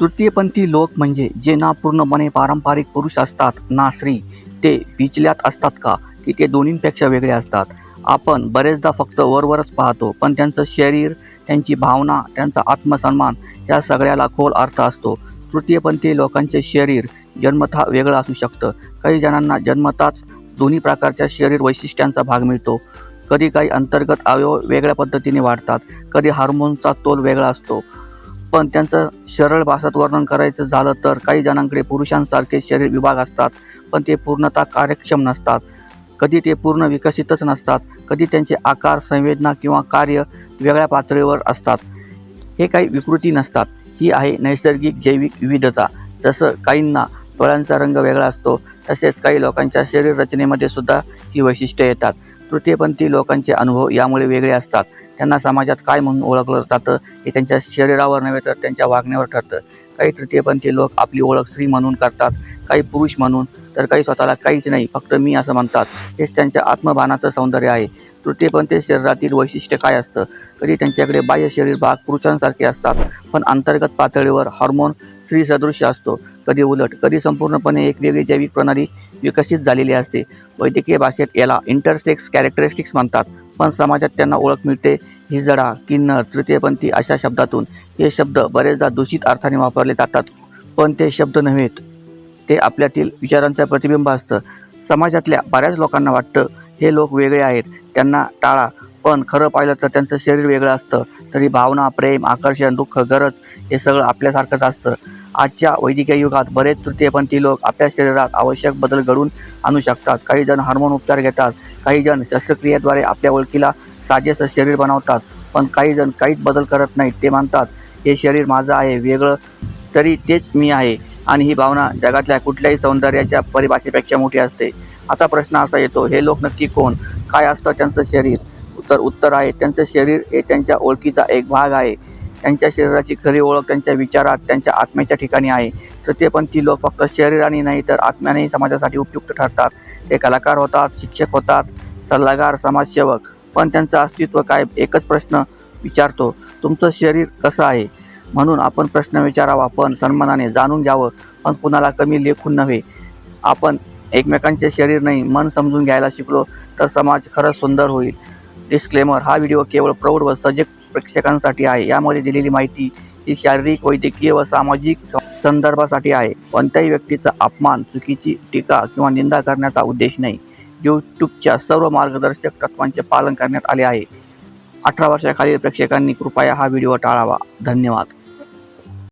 तृतीयपंथी लोक म्हणजे जे ना पूर्णपणे पारंपरिक पुरुष असतात ना स्त्री. ते विचल्यात असतात का? की ते दोन्हींपेक्षा वेगळे असतात. आपण बरेचदा फक्त वरवरच पाहतो पण त्यांचं शरीर त्यांची भावना त्यांचा आत्मसन्मान या सगळ्याला खोल अर्थ असतो. तृतीयपंथी लोकांचे शरीर जन्मतः वेगळं असू शकतं. काही जणांना जन्मताच दोन्ही प्रकारच्या शरीर वैशिष्ट्यांचा भाग मिळतो. कधी काही अंतर्गत अवयव वेगळ्या पद्धतीने वाढतात कधी हार्मोनचा तोल वेगळा असतो. पण त्यांचं सरळ भाषात वर्णन करायचं झालं तर काही जणांकडे पुरुषांसारखे शरीर विभाग असतात पण ते पूर्णतः कार्यक्षम नसतात. कधी ते पूर्ण विकसितच नसतात कधी त्यांचे आकार संवेदना किंवा कार्य वेगळ्या पातळीवर असतात. हे काही विकृती नसतात. ही आहे नैसर्गिक जैविक विविधता. जसं काहींना डोळ्यांचा रंग वेगळा असतो तसेच काही लोकांच्या शरीर रचनेमध्ये सुद्धा ही वैशिष्ट्ये येतात. तृतीयपंथी लोकांचे अनुभव यामुळे वेगळे असतात. त्यांना समाजात काय म्हणून ओळखलं जातं हे त्यांच्या शरीरावर नव्हे तर त्यांच्या वागण्यावर ठरतं. काही तृतीयपंथी लोक आपली ओळख स्त्री म्हणून करतात काही पुरुष म्हणून तर काही स्वतःला काहीच नाही फक्त मी असं म्हणतात. हेच त्यांच्या आत्मभानाचं सौंदर्य आहे. तृतीयपंथी शरीरातील वैशिष्ट्य काय असतं? कधी त्यांच्याकडे बाह्य शरीर भाग पुरुषांसारखे असतात पण अंतर्गत पातळीवर हार्मोन स्त्री सदृश्य असतो. कधी उलट कधी संपूर्णपणे एक वेगळी जैविक प्रणाली विकसित झालेली असते. वैद्यकीय भाषेत याला इंटरसेक्स कॅरेक्टरिस्टिक्स म्हणतात. पण समाजात त्यांना ओळख मिळते. हिजडा किन्नर तृतीयपंथी अशा शब्दातून हे शब्द बरेचदा दूषित अर्थाने वापरले जातात. पण ते शब्द नव्हेत. ते आपल्यातील विचारांचं प्रतिबिंब असतं. समाजातल्या बऱ्याच लोकांना वाटतं हे लोक वेगळे आहेत. त्यांना टाळा. पण खरं पाहिलं तर त्यांचं शरीर वेगळं असतं. तरी भावना प्रेम आकर्षण दुःख गरज हे सगळं आपल्यासारखंच असतं. आजच्या वैद्यकीय युगात बरेच तृतीयपंथी लोक आपल्या शरीरात आवश्यक बदल घडवून आणू शकतात. काही जण हार्मोन उपचार घेतात काही जण शस्त्रक्रियेद्वारे आपल्या ओळखीला साजेसं शरीर बनवतात पण काही जण काहीच बदल करत नाहीत ते मानतात हे शरीर माझं आहे वेगळं तरी तेच मी आहे. आणि ही भावना जगातल्या कुठल्याही सौंदर्याच्या परिभाषेपेक्षा मोठी असते. आता प्रश्न असा येतो हे लोक नक्की कोण? काय असतं त्यांचं शरीर? उत्तर उत्तर आहे त्यांचं शरीर हे त्यांच्या ओळखीचा एक भाग आहे. त्यांच्या शरीराची खरी ओळख त्यांच्या विचारात त्यांच्या आत्म्याच्या ठिकाणी आहे. तसे पण ती लोक फक्त शरीराने नाही तर आत्म्यानेही समाजासाठी उपयुक्त ठरतात. ते कलाकार होतात शिक्षक होतात सल्लागार समाजसेवक. पण त्यांचं अस्तित्व काय एकच प्रश्न विचारतो तुमचं शरीर कसं आहे? म्हणून आपण प्रश्न विचारावा पण सन्मानाने जाणून घ्यावं पण कुणाला कमी लेखून नव्हे. आपण एकमेकांचे शरीर नाही मन समजून घ्यायला शिकलो तर समाज खरंच सुंदर होईल. डिस्क्लेमर हा व्हिडिओ केवळ प्रौढ व सजग प्रेक्षकांसाठी आहे. यामध्ये दिलेली माहिती ही शारीरिक वैद्यकीय व सामाजिक स- संदर्भासाठी आहे. कोणत्याही व्यक्तीचा अपमान चुकीची टीका किंवा निंदा करण्याचा उद्देश नाही. यूट्यूबच्या सर्व मार्गदर्शक तत्वांचे पालन करण्यात आले आहे. अठरा वर्षाखालील प्रेक्षकांनी कृपया हा व्हिडिओ टाळावा. धन्यवाद.